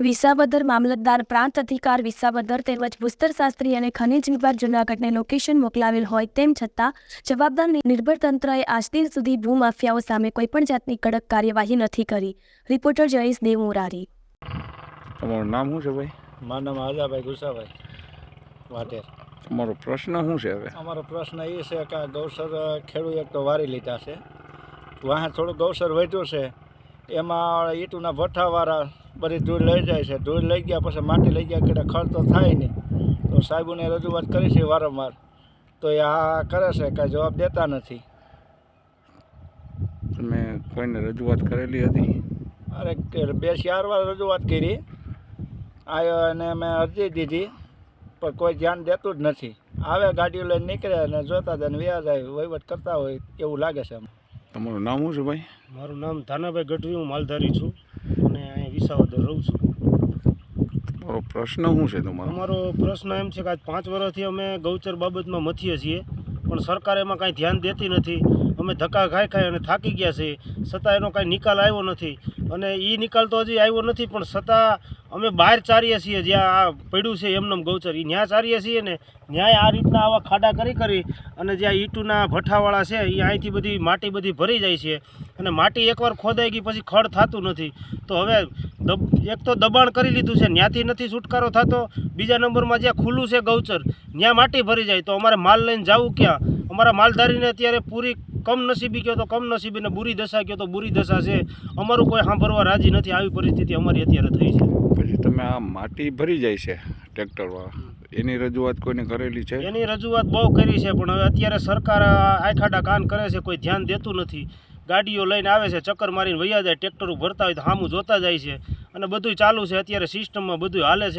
વિસાવદર મામલતદાર પ્રાંત અધિકાર વિસાવદર તેમજ ભૂસ્તરશાસ્ત્રી અને ખનિજ વિભાગ જૂનાગઢને લોકેશન મોકલાવેલ હોય તેમ છતાં જવાબદાર નિર્ભર તંત્રએ આજ દિન સુધી ભૂમાફિયાઓ સામે કોઈપણ જાતની કડક કાર્યવાહી નથી કરી. રિપોર્ટર જયેશ દેવ મોરારી. તમારું નામ શું છે ભાઈ? મારું નામ આજાભાઈ ગુસાભાઈ વાટેર તમારો પ્રશ્ન શું છે હવે? અમારો પ્રશ્ન એ છે કે ગૌસર ખેડૂત એક તો વારી લીધા છે. વાહ થોડું ગૌસર વધ્યું છે. એમાં ઈટુના ભઠ્ઠાવાળા બધી ધૂળ લઈ જાય છે. ધૂળ લઈ ગયા પછી માટી લઈ ગયા કે ખર્ચ તો થાય નહીં. તો સાહેબોને રજૂઆત કરી છે વારંવાર. તો એ આ કરે છે કાંઈ જવાબ દેતા નથી. તમે કોઈને રજૂઆત કરેલી હતી? અરે બે ચાર વાર રજૂઆત કરી. આવ્યો અને મેં અરજી દીધી પણ કોઈ ધ્યાન દેતું જ નથી. આવે ગાડીઓ લઈને નીકળે અને જોતા ને વ્યાજ આવી વહીવટ કરતા હોય એવું લાગે છે અમને. તમારું નામ શું છે ભાઈ? મારું નામ ધાનાભાઈ ગઢવી હું માલધારી છું અને અહીં વિસાવદર રહું છું. તમારો પ્રશ્ન શું છે તમારો? અમારો પ્રશ્ન એમ છે કે આજ પાંચ વર્ષથી અમે ગૌચર બાબતમાં મથીએ છીએ પણ સરકાર એમાં કાંઈ ધ્યાન દેતી નથી. અમે ધક્કા ખાઈ ખાઈ અને થાકી ગયા છીએ. છતાં એનો કાંઈ નિકાલ આવ્યો નથી. અને એ નિકાલ તો હજી આવ્યો નથી, પણ છતાં અમે બહાર ચારીએ છીએ, જ્યાં આ પડ્યું છે એમનેમ ગૌચર. એ ન્યા ચારીએ છીએ ને ન્યાય આ રીતના આવા ખાડા કરી કરી અને જ્યાં ઈંટુના ભઠ્ઠાવાળા છે એ અહીંથી બધી માટી બધી ભરી જાય છે. અને માટી એકવાર ખોદાઈ ગઈ પછી ખડ થતું નથી. તો હવે એક તો દબાણ કરી લીધું છે ત્યાંથી નથી છુટકારો થતો. બીજા નંબરમાં જ્યાં ખુલ્લું છે ગૌચર ત્યાં માટી ભરી જાય. તો અમારે માલ લઈને જવું ક્યાં? અમારા માલધારીને અત્યારે પૂરી કમનસીબી કહો તો કમનસીબી ને બુરી દશા કહો તો બુરી દશા છે. અમારું કોઈ સાંભળવા રાજી નથી. આવી પરિસ્થિતિ અમારી અત્યારે થઈ છે. પછી તમે આ માટી ભરી જાય છે ટ્રેક્ટરવાળા એની રજૂઆત કોઈને કરેલી છે? એની રજૂઆત બહુ કરી છે પણ હવે અત્યારે સરકાર આખાડા કાન કરે છે કોઈ ધ્યાન દેતું નથી. ગાડીઓ લઈને આવે છે ચક્કર મારીને વૈયા જાય ટ્રેક્ટરો ભરતા હોય તો સામું જોતા જાય છે. અને બધું ચાલુ છે અત્યારે સિસ્ટમમાં બધું હાલે છે.